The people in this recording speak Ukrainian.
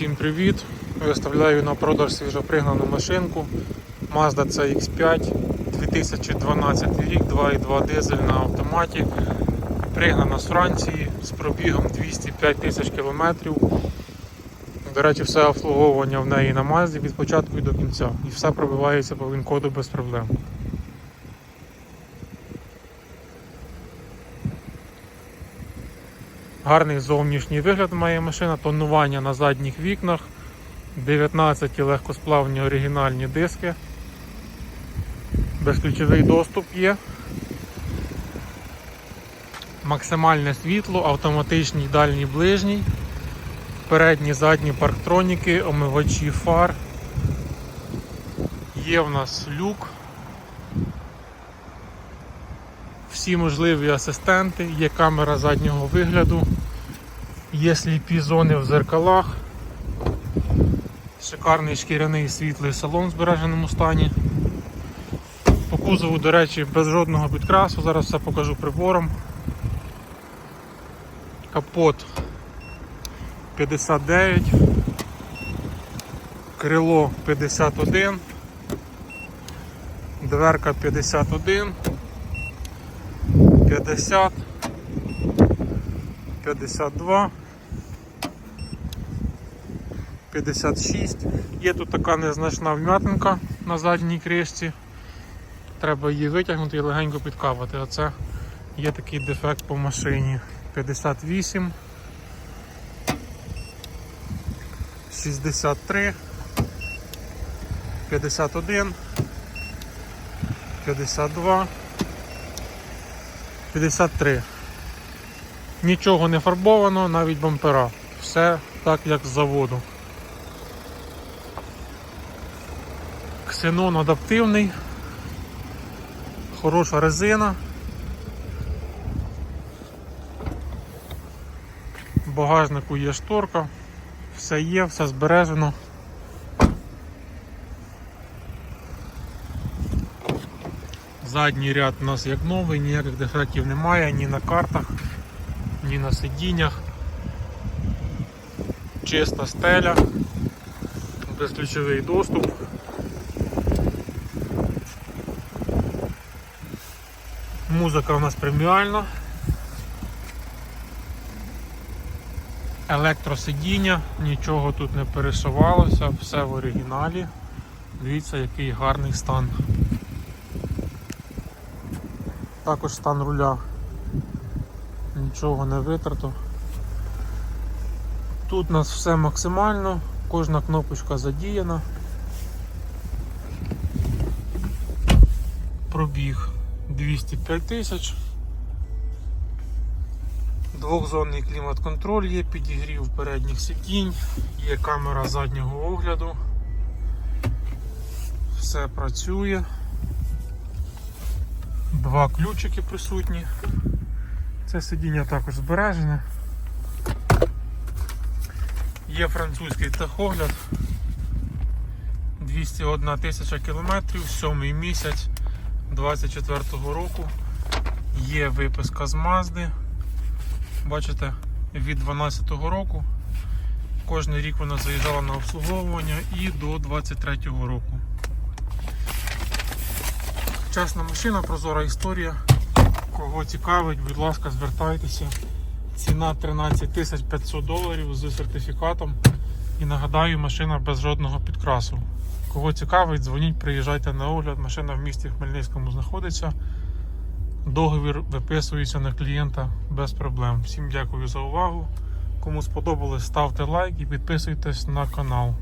Всім привіт! Виставляю на продаж свіжопригнану машинку Mazda CX5 2012 рік, 2.2 дизель на автоматі. Пригнана з Франції з пробігом 205 тисяч кілометрів. До речі, все обслуговування в неї на Mazda від початку і до кінця. І все пробивається по він-коду без проблем. Гарний зовнішній вигляд має машина, тонування на задніх вікнах, 19 легкосплавні оригінальні диски, безключовий доступ є, максимальне світло, автоматичний дальній ближній, передні задні парктроніки, омивачі фар. Є в нас люк. Всі можливі асистенти, є камера заднього вигляду, є сліпі зони в зеркалах, шикарний шкіряний світлий салон в збереженому стані. По кузову, до речі, без жодного підкрасу, зараз все покажу прибором. Капот 59, крило 51, дверка 51. 50, 52, 56. Є тут така незначна вм'ятинка на задній кришці. Треба її витягнути і легенько підкапати. Оце є такий дефект по машині. 58, 63, 51, 52. 53. Нічого не фарбовано, навіть бампера. Все так, як з заводу. Ксенон адаптивний, хороша резина. В багажнику є шторка, все є, все збережено. Задній ряд у нас як новий, ніяких дефектів немає ні на картах, ні на сидіннях. Чиста стеля, безключовий доступ. Музика у нас преміальна. Електросидіння, нічого тут не пересувалося, все в оригіналі. Дивіться, який гарний стан. Також стан руля нічого не витрато. Тут у нас все максимально, кожна кнопочка задіяна. Пробіг 205 тисяч. Двохзонний клімат-контроль є, підігрів передніх сидінь, є камера заднього огляду. Все працює. Два ключики присутні. Це сидіння також збережене. Є французький тахогляд. 201 тисяча кілометрів, сьомий місяць 24-го року. Є виписка з Мазди. Бачите, від 12-го року. Кожний рік вона заїжджала на обслуговування і до 23-го року. Чесна машина, прозора історія. Кого цікавить, будь ласка, звертайтеся. Ціна 13 500 доларів з сертифікатом. І нагадаю, машина без жодного підкрасу. Кого цікавить, дзвоніть, приїжджайте на огляд. Машина в місті Хмельницькому знаходиться. Договір виписується на клієнта без проблем. Всім дякую за увагу. Кому сподобалось, ставте лайк і підписуйтесь на канал.